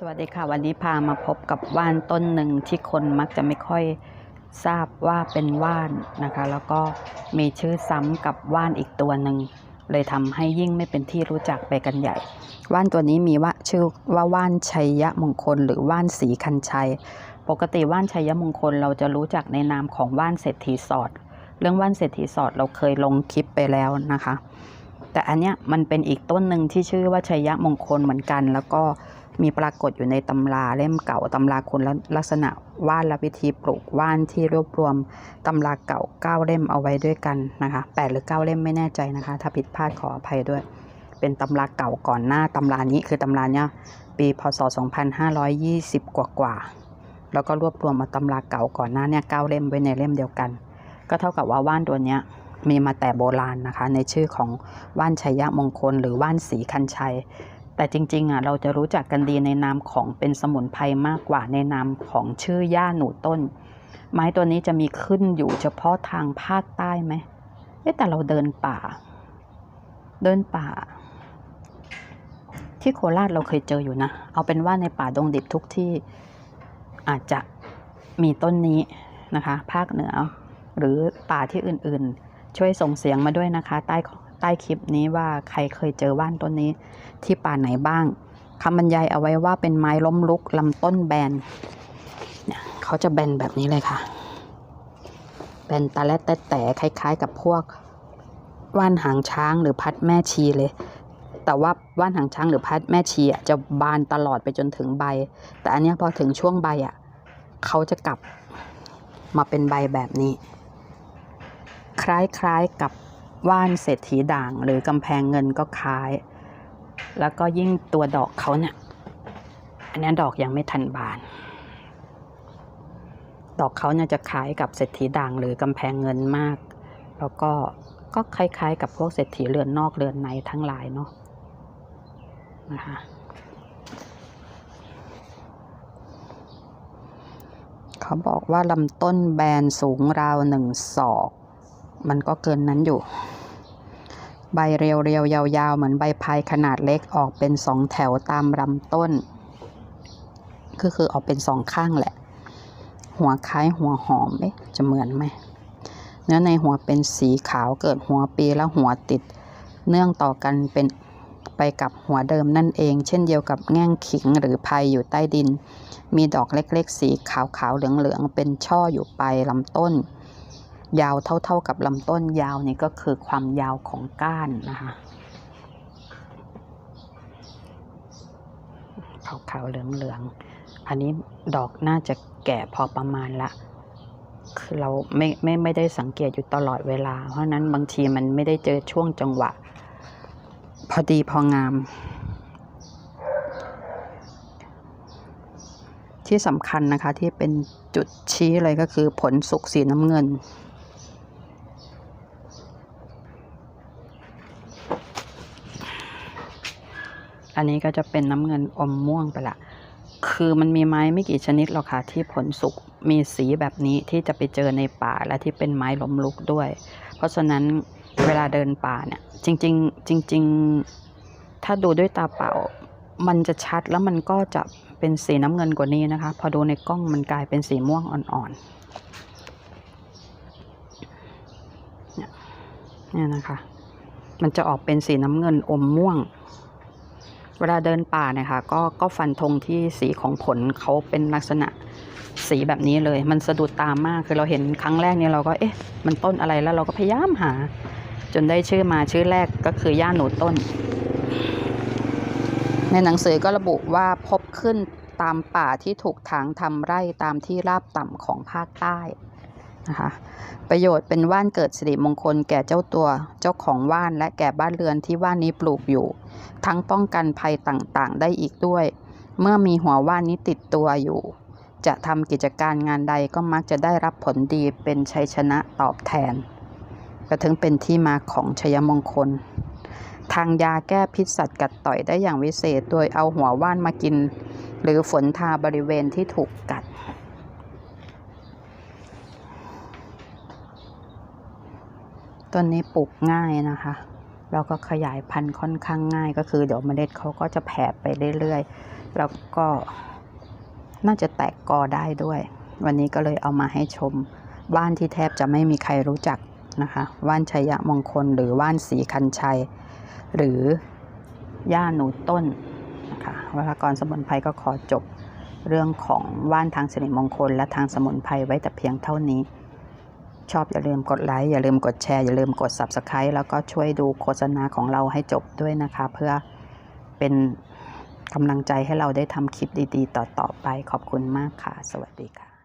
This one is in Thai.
สวัสดีค่ะ วันนี้พามาพบกับว่านต้นหนึ่งที่คนมักจะไม่ค่อยทราบว่าเป็นว่านนะคะ แล้วก็มีชื่อซ้ำกับว่านอีกตัวหนึ่งเลยทำให้ยิ่งไม่เป็นที่รู้จักไปกันใหญ่ ว่านตัวนี้มีว่าชื่อว่าว่านชัยยะมงคล หรือว่านสีคันชัย ปกติว่านชัยยะมงคลเราจะรู้จักในนามของว่านเศรษฐีสอด เรื่องว่านเศรษฐีสอดเราเคยลงคลิปไปแล้วนะคะ แต่อันเนี้ยมันเป็นอีกต้นหนึ่งที่ชื่อว่าชัยยะมงคลเหมือนกัน แล้วก็ มีปรากฏอยู่ในตำราเล่มเก่าตำราคุณลักษณะว่านและวิธีปลูกว่านที่รวบรวมตำราเก่าเก้าเล่มเอาไว้ด้วยกันนะคะแปดหรือเก้าเล่มไม่แน่ใจนะคะ ถ้าผิดพลาดขออภัยด้วย เป็นตำราเก่าก่อนหน้าตำรานี้คือตำราเนี้ยปีพศ 2520 กว่ากว่าๆแล้วก็รวบรวมมาตำราเก่าก่อนหน้าเนี่ยเก้าเล่มไว้ในเล่มเดียวกัน ก็เท่ากับว่าว่านตัวเนี้ยมีมาแต่โบราณนะคะ ในชื่อของว่านชัยยะมงคล หรือว่านสีคันชัย แต่จริงๆอะเราจะรู้จักกันดีในนามของเป็นสมุนไพรมากกว่าในนามของชื่อย่าหนูต้น ไม้ตัวนี้จะมีขึ้นอยู่เฉพาะทางภาคใต้ไหมเอ๊แต่เราเดินป่า เดินป่า ที่โคราชเราเคยเจออยู่นะ เอาเป็นว่าในป่าดงดิบทุกที่อาจจะมีต้นนี้นะคะ ภาคเหนือ หรือป่าที่อื่นๆ ช่วยส่งเสียงมาด้วยนะคะ ใต้ ใต้คลิปนี้ว่าใครเคยเจอว่านต้นนี้ที่ป่าไหนบ้างคำบรรยายเอาไว้ว่าเป็นไม้ล้มลุกลำต้นแบนเนี่ยเขาจะแบนแบบนี้เลยค่ะ แบนตาแลดแต่แต่คล้าย ๆ กับพวกว่านหางช้างหรือพัดแม่ชีเลย แต่ว่าว่านหางช้างหรือพัดแม่ชีอะจะบานตลอดไปจนถึงใบ แต่อันนี้พอถึงช่วงใบอะเขาจะกลับมาเป็นใบแบบนี้ คล้ายๆกับ ว่านเศรษฐีด่างหรือกำแพงเงินก็คล้าย แล้วก็ยิ่งตัวดอกเขาเนี่ย อันนี้ดอกยังไม่ทันบาน ดอกเขาเนี่ยจะคล้ายกับเศรษฐีด่างหรือกำแพงเงินมาก แล้วก็ก็คล้ายๆ กับพวกเศรษฐีเรือนนอกเรือนในทั้งหลายเนาะนะคะเขาบอกว่าลำต้นแบนสูงราวหนึ่งศอก มันก็เกินนั้นอยู่ ใบเรียวๆยาวๆ เหมือนใบพายขนาดเล็กออกเป็นสองแถวตามลำต้น ก็คือออกเป็นสองข้างแหละ หัวคล้ายหัวหอมเอ๊ะจะเหมือนไหม เนื้อในหัวเป็นสีขาวเกิดหัวปีและหัวติด เนื่องต่อกันเป็นไปกับหัวเดิมนั่นเอง เช่นเดียวกับแง่งขิงหรือไพอยู่ใต้ดิน มีดอกเล็กๆ สีขาวๆเหลืองๆเป็นช่ออยู่ปลายลำต้น ยาวเท่า ๆกับลำต้นยาวนี่ก็คือความยาวของก้านนะคะขาวๆเหลืองๆอันนี้ดอกน่าจะแก่พอประมาณละ คือเราไม่ไม่ไม่ได้สังเกตอยู่ตลอดเวลา เพราะนั้นบางทีมันไม่ได้เจอช่วงจังหวะ พอดีพองาม ที่สำคัญนะคะที่เป็นจุดชี้เลยก็คือผลสุกสีน้ำเงิน อันนี้ก็จะเป็นน้ำเงินอมม่วงไปละ คือมันมีไม้ไม่กี่ชนิดหรอกค่ะที่ผลสุกมีสีแบบนี้ที่จะไปเจอในป่าและที่เป็นไม้ล้มลุกด้วย เพราะฉะนั้นเวลาเดินป่าเนี่ย จริง ๆ จริง ๆ ถ้าดูด้วยตาเปล่า มันจะชัดแล้วมันก็จะเป็นสีน้ำเงินกว่านี้นะคะ พอดูในกล้องมันกลายเป็นสีม่วงอ่อนๆเนี่ยนะคะ มันจะออกเป็นสีน้ำเงินอมม่วง เวลาเดินป่าเนี่ยค่ะก็ก็ฟันธงที่สีของผลเขาเป็นลักษณะสีแบบนี้เลย มันสะดุดตามากคือเราเห็นครั้งแรกเนี่ยเราก็เอ๊ะมันต้นอะไรแล้วเราก็พยายามหา จนได้ชื่อมาชื่อแรกก็คือย่าหนูต้น ในหนังสือก็ระบุว่าพบขึ้นตามป่าที่ถูกถางทำไร่ตามที่ราบต่ำของภาคใต้ นะคะ ประโยชน์เป็นว่านเกิดสิริมงคลแก่เจ้าตัวเจ้าของว่านและแก่บ้านเรือนที่ว่านนี้ปลูกอยู่ ทั้งป้องกันภัยต่างๆ ได้อีกด้วย เมื่อมีหัวว่านนี้ติดตัวอยู่ จะทำกิจการงานใดก็มักจะได้รับผลดีเป็นชัยชนะตอบแทนก็ถึงเป็นที่มาของชัยมงคล ทางยาแก้พิษสัตว์กัดต่อยได้อย่างวิเศษ โดยเอาหัวว่านมากิน หรือฝนทาบริเวณที่ถูกกัด ต้นนี้ปลูกง่ายนะคะแล้วก็ขยายพันธุ์ค่อนข้างง่ายก็คือเดี๋ยวเมล็ดเขาก็จะแผ่ไปเรื่อยๆ แล้วก็น่าจะแตกกอได้ด้วย วันนี้ก็เลยเอามาให้ชมว่านที่แทบจะไม่มีใครรู้จักนะคะว่านชัยมงคลหรือว่านสีคันชัย หรือย่าหนูต้นนะคะวรากรสมุนไพรก็ขอจบเรื่องของว่านทางสิริมงคลและทางสมุนไพรไว้แต่เพียงเท่านี้ ชอบอย่าลืมกดไลค์อย่าลืมกดแชร์อย่าลืมกด Subscribe แล้วก็ช่วยดูโฆษณาของเราให้จบด้วยนะคะ เพื่อเป็นกำลังใจให้เราได้ทำคลิปดีๆ ต่อๆไปขอบคุณมากค่ะ สวัสดีค่ะ